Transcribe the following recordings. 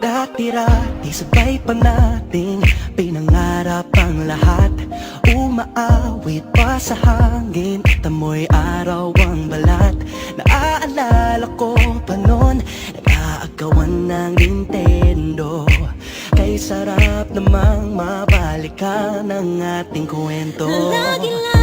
Dati-rati sabay pa nating pinangarap ang lahat. Umaawit pa sa hangin. At amoy araw ang balat. Naaalala ko mabalikan ang ating kwento. Lagi-lagi ka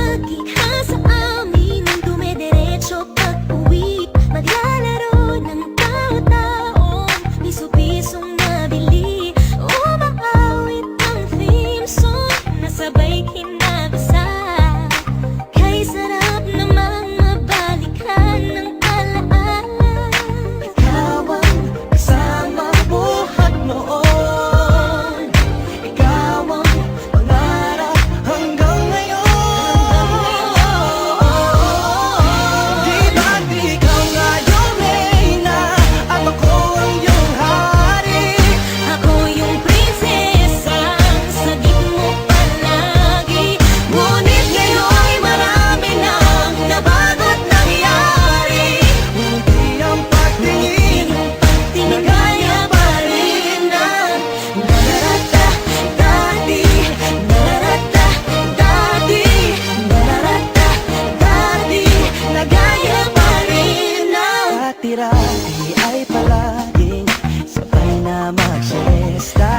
ang Dati-rati ay palaging sabay na mag-siesta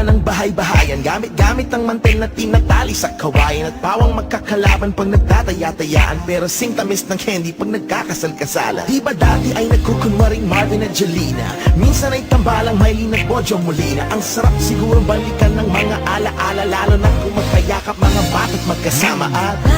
pa ng bahay-bahayan. Gamit-gamit ang mantel na tinatali sa kawayan At pawang magkakalaban pag nagtataya-tayaan. Pero sing tamis ng candy pag nagkakasal-kasalan. Di ba dati ay nagkukunwaring Marvin at Jelena? Minsan ay tambalang Miley at Bojo Molina. Ang sarap siguro balikan ng mga ala-ala Lalo na kung magkayakap mga bata't magkasama. At